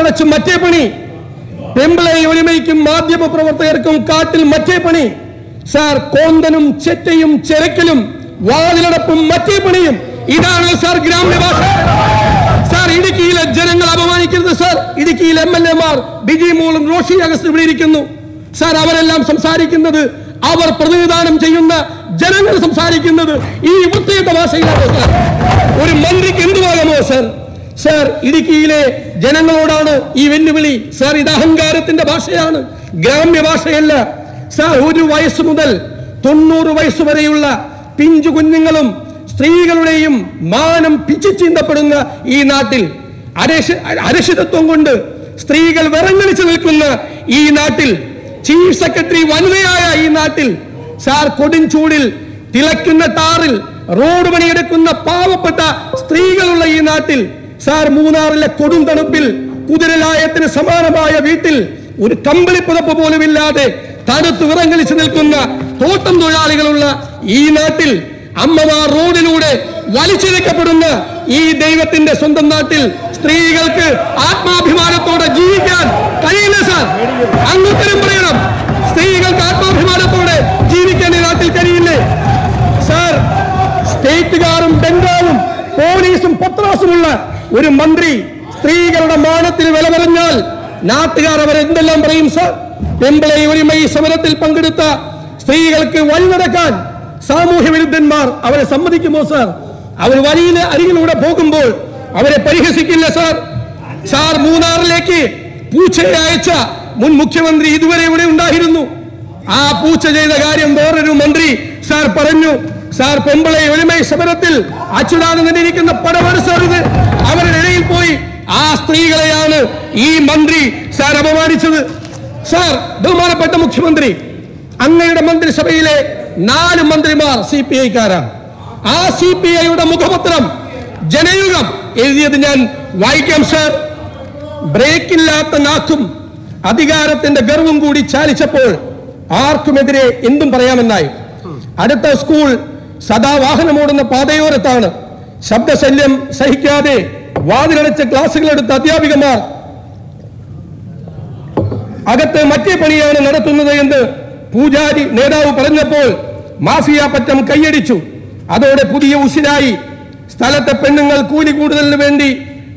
വാതിലടച്ച് മറ്റേ പണി. പെമ്പിളെ ഒളിമയ്ക്കും മാധ്യമ പ്രവർത്തകർക്കും കാട്ടിൽ മറ്റേ പണി. സാർ കോന്തനും ചെറ്റയും ചെരക്കലും വാതിലടപ്പും മറ്റേ പണിയും. ഇതാണ് സാർ ഗ്രാമനിവാസ. സാർ ഇടുക്കിയിലെ ജനങ്ങൾ അപമാനിക്കരുത് സാർ. ഇടുക്കിയിൽ എം എൽ എമാർ ബിജി മോളും റോഷി അഗസ്റ്റ് ഇവിടെ ഇരിക്കുന്നു. സാർ അവരെല്ലാം സംസാരിക്കുന്നത് അവർ പ്രതിനിധാനം ചെയ്യുന്ന ജനങ്ങൾ സംസാരിക്കുന്നത് ഈ വൃത്തിയുടെ ഭാഷയിലാണ് സാർ? ഒരു മന്ത്രിക്ക് എന്തുവാകുമോ സാർ? സാർ ഇടുക്കിയിലെ ജനങ്ങളോടാണ് ഈ വെല്ലുവിളി. സാർ ഇത് അഹങ്കാരത്തിന്റെ ഭാഷയാണ്. ഗ്രാമ്യ ഭാഷയല്ല സാർ ഒരു വയസ്സ് മുതൽ തൊണ്ണൂറ് വയസ്സ് വരെയുള്ള പിഞ്ചു കുഞ്ഞുങ്ങളും സ്ത്രീകളുടെയും മാനം പിച്ചു ചീന്തപ്പെടുന്ന ഈ നാട്ടിൽ അരക്ഷ അരക്ഷിതത്വം കൊണ്ട് സ്ത്രീകൾ വിറങ്ങലിച്ചു നിൽക്കുന്ന ഈ നാട്ടിൽ ചീഫ് സെക്രട്ടറി വനിതയായ ഈ നാട്ടിൽ സാർ കൊടുംചൂടിൽ തിളയ്ക്കുന്ന ടാറിൽ റോഡ് പണിയെടുക്കുന്ന പാവപ്പെട്ട സ്ത്രീകളുള്ള ഈ നാട്ടിൽ സാർ മൂന്നാറിലെ കൊടും തണുപ്പിൽ കുതിരലായത്തിന് സമാനമായ വീട്ടിൽ ഒരു കമ്പിളി പുതപ്പ് പോലുമില്ലാതെ തണുത്ത് വിറങ്ങലിച്ചു നിൽക്കുന്ന തോട്ടം തൊഴിലാളികളുള്ള ഈ നാട്ടിൽ അമ്മമാർ റോഡിലൂടെ വലിച്ചിഴക്കപ്പെടുന്ന ഈ ദൈവത്തിന്റെ സ്വന്തം നാട്ടിൽ സ്ത്രീകൾക്ക് ആത്മാഭിമാനത്തോടെ ജീവിക്കാൻ കഴിയില്ല സാർ. അങ്ങുത്തരം പറയണം. സ്ത്രീകൾക്ക് ആത്മാഭിമാനത്തോടെ ജീവിക്കാൻ ഈ നാട്ടിൽ കഴിയില്ലേ? സാർ സ്റ്റേറ്റുകാരും ബംഗാളും പോലീസും പത്രാസുമുള്ള ഒരു മന്ത്രി സ്ത്രീകളുടെ മാനത്തിന് വില പറഞ്ഞാൽ നാട്ടുകാർ അവർ എന്തെല്ലാം പറയും സാർ? പെമ്പിളെ ഒരുമൈ സമരത്തിൽ പങ്കെടുത്ത സ്ത്രീകൾക്ക് വഴി നടക്കാൻ സാമൂഹ്യ വിരുദ്ധന്മാർ അവരെ സമ്മതിക്കുമോ സാർ? അവർ വഴിയിൽ അരികിലൂടെ പോകുമ്പോൾ അവരെ പരിഹസിക്കില്ല സാർ. സാർ മൂന്നാറിലേക്ക് പൂച്ചയെ അയച്ച മുൻ മുഖ്യമന്ത്രി ഇതുവരെ ഇവിടെ ഉണ്ടായിരുന്നു. ആ പൂച്ച ചെയ്ത കാര്യം വേറൊരു മന്ത്രി സാർ പറഞ്ഞു. സാർ പെമ്പിളെ ഒരുമൈ സമരത്തിൽ അച്യുതാനന്ദൻ ഇരിക്കുന്ന പടമാണ് സാർ ഇത്. പോയി ആ സ്ത്രീകളെയാണ് ഈ മന്ത്രി സാർ അപമാനിച്ചത്. സാർ ബഹുമാനപ്പെട്ട മുഖ്യമന്ത്രി അങ്ങയുടെ മന്ത്രിസഭയിലെ നാല് മന്ത്രിമാർ സി പി ഐക്കാരാണ്. ആ സി പി ഐയുടെ മുഖപത്രം ജനയുഗം എഴുതിയത് ഞാൻ വായിക്കാം സാർ. ബ്രേക്കില്ലാത്ത നാക്കും അധികാരത്തിന്റെ ഗർവും കൂടി ചാലിച്ചപ്പോൾ ആർക്കുമെതിരെ എന്തും പറയാമെന്നായി. അടുത്ത സ്കൂൾ സദാ വാഹനമോടുന്ന പാതയോരത്താണ്. ശബ്ദശല്യം സഹിക്കാതെ വാതിലടച്ച ക്ലാസുകളെടുത്ത അധ്യാപികമാർ അകത്ത് മറ്റേ പണിയാണ് നടത്തുന്നത് എന്ന് പൂജാരി നേതാവ് പറഞ്ഞപ്പോൾ മാഫിയ പറ്റം കൈയടിച്ചു. അതോടെ പുതിയ ഉസിരായി സ്ഥലത്തെ പെണ്ണുങ്ങൾ കൂലി കൂടുതലിന് വേണ്ടി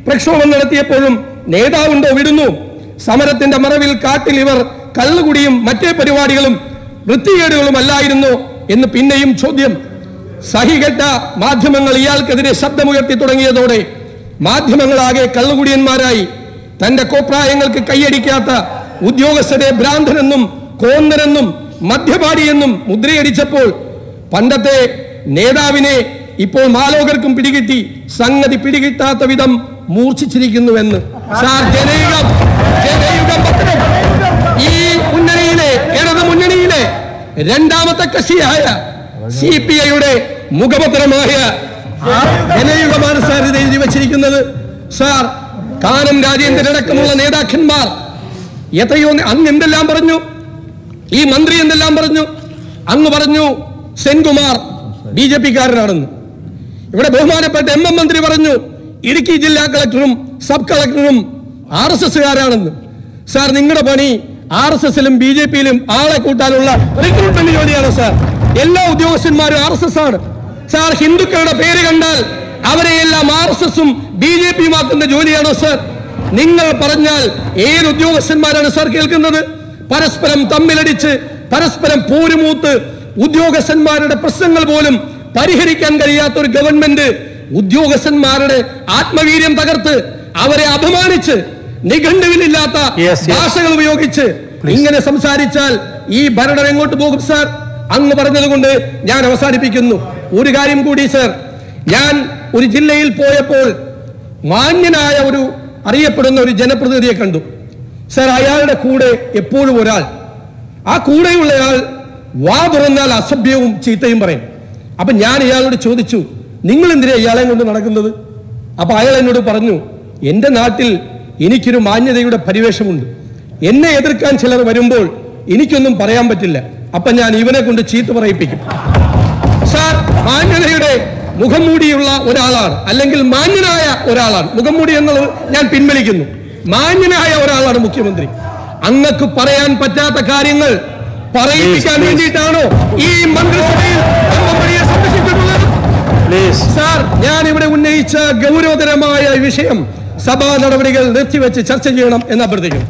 പ്രക്ഷോഭം നടത്തിയപ്പോഴും നേതാവുണ്ടോ വിടുന്നു. സമരത്തിന്റെ മറവിൽ കാട്ടിൽ ഇവർ കള്ളുകുടിയും മറ്റേ പരിപാടികളും വൃത്തികേടുകളും അല്ലായിരുന്നു എന്ന് പിന്നെയും ചോദ്യം. സഹികെട്ട മാധ്യമങ്ങൾ ഇയാൾക്കെതിരെ ശബ്ദമുയർത്തി തുടങ്ങിയതോടെ മാധ്യമങ്ങളാകെ കള്ളുകുടിയന്മാരായി തന്റെ കോപ്രായങ്ങൾക്ക് കൈയടിക്കാത്ത ഉദ്യോഗസ്ഥരെ ഭ്രാന്തനെന്നും കോന്നരെന്നും മദ്യപാടിയെന്നും മുദ്രയടിച്ചപ്പോൾ പണ്ടത്തെ നേതാവിനെ ഇപ്പോൾ മാലോകർക്കും പിടികിട്ടി സംഗതി പിടികിട്ടാത്ത വിധം മൂർച്ഛിച്ചിരിക്കുന്നുവെന്ന്. ഈ മുന്നണിയിലെ ഇടത് മുന്നണിയിലെ രണ്ടാമത്തെ കക്ഷിയായ സി പി ഐയുടെ മുഖപത്രമായ ഇത് എഴുതി വച്ചിരിക്കുന്നത് സാർ കാനം രാജേന്ദ്രനടക്കമുള്ള നേതാക്കന്മാർ. എത്രയോ അങ്ങ് എന്തെല്ലാം പറഞ്ഞു? ഈ മന്ത്രി എന്തെല്ലാം പറഞ്ഞു? അങ്ങ് പറഞ്ഞു സെൻകുമാർ ബി ജെ പിക്കാരനാണെന്ന്. ഇവിടെ ബഹുമാനപ്പെട്ട എം എം മന്ത്രി പറഞ്ഞു ഇടുക്കി ജില്ലാ കളക്ടറും സബ് കളക്ടറും ആർ എസ് എസ്സുകാരാണെന്ന്. സാർ നിങ്ങളുടെ പണി ആർ എസ് എസിലും ബി ജെ പിയിലും ആളെ കൂട്ടാനുള്ള റിക്രൂട്ട്മെന്റ് ജോലിയാണ് സാർ. എല്ലാ ഉദ്യോഗസ്ഥന്മാരും ആർ എസ് എസ് ആണ്. സാർ ഹിന്ദുക്കളുടെ പേര് കണ്ടാൽ അവരെയെല്ലാം ആർ എസ് എസും ബി ജെ പിയും ആക്കുന്ന ജോലിയാണോ സാർ? നിങ്ങൾ പറഞ്ഞാൽ ഏത് ഉദ്യോഗസ്ഥന്മാരാണ് സാർ കേൾക്കുന്നത്? പരസ്പരം തമ്മിലടിച്ച് പരസ്പരം പോരുമൂത്ത് ഉദ്യോഗസ്ഥന്മാരുടെ പ്രശ്നങ്ങൾ പോലും പരിഹരിക്കാൻ കഴിയാത്ത ഒരു ഗവൺമെന്റ് ഉദ്യോഗസ്ഥന്മാരുടെ ആത്മവീര്യം തകർത്ത് അവരെ അപമാനിച്ച് നിഘണ്ടുവിലില്ലാത്ത. ഭാഷകൾ ഉപയോഗിച്ച് ഇങ്ങനെ സംസാരിച്ചാൽ ഈ ഭരണം എങ്ങോട്ട് പോകും സാർ? അങ്ങ് പറഞ്ഞതുകൊണ്ട് ഞാൻ അവസാനിപ്പിക്കുന്നു. ഒരു കാര്യം കൂടി സർ. ഞാൻ ഒരു ജില്ലയിൽ പോയപ്പോൾ മാന്യനായ ഒരു അറിയപ്പെടുന്ന ഒരു ജനപ്രതിനിധിയെ കണ്ടു. സർ അയാളുടെ കൂടെ എപ്പോഴും ഒരാൾ. ആ കൂടെയുള്ളയാൾ വാ തുറന്നാൽ അസഭ്യവും ചീത്തയും പറയും. അപ്പൊ ഞാൻ ഇയാളോട് ചോദിച്ചു നിങ്ങൾ എന്തിനാ ഇയാളെ കൊണ്ട് നടക്കുന്നത്? അപ്പൊ അയാൾ എന്നോട് പറഞ്ഞു എന്റെ നാട്ടിൽ എനിക്കൊരു മാന്യതയുടെ പരിവേഷമുണ്ട്. എന്നെ എതിർക്കാൻ ചിലർ വരുമ്പോൾ എനിക്കൊന്നും പറയാൻ പറ്റില്ല. അപ്പൊ ഞാൻ ഇവനെ കൊണ്ട് ചീത്ത പറയിപ്പിക്കും. സാർ മാന്യതയുടെ മുഖംമൂടിയുള്ള ഒരാളാണ്. അല്ലെങ്കിൽ മാന്യനായ ഒരാളാണ്. മുഖംമൂടി എന്നുള്ളത് ഞാൻ പിൻവലിക്കുന്നു. മാന്യനായ ഒരാളാണ് മുഖ്യമന്ത്രി. അങ്ങക്ക് പറയാൻ പറ്റാത്ത കാര്യങ്ങൾ പറയിപ്പിക്കാൻ. വേണ്ടിയിട്ടാണോ ഈ മന്ത്രിസഭയിൽ സാർ ഞാൻ ഇവിടെ ഉന്നയിച്ച ഗൗരവതരമായ വിഷയം സഭാ നടപടികൾ നിർത്തിവെച്ച് ചർച്ച ചെയ്യണം എന്ന് അഭ്യർത്ഥിക്കുന്നു.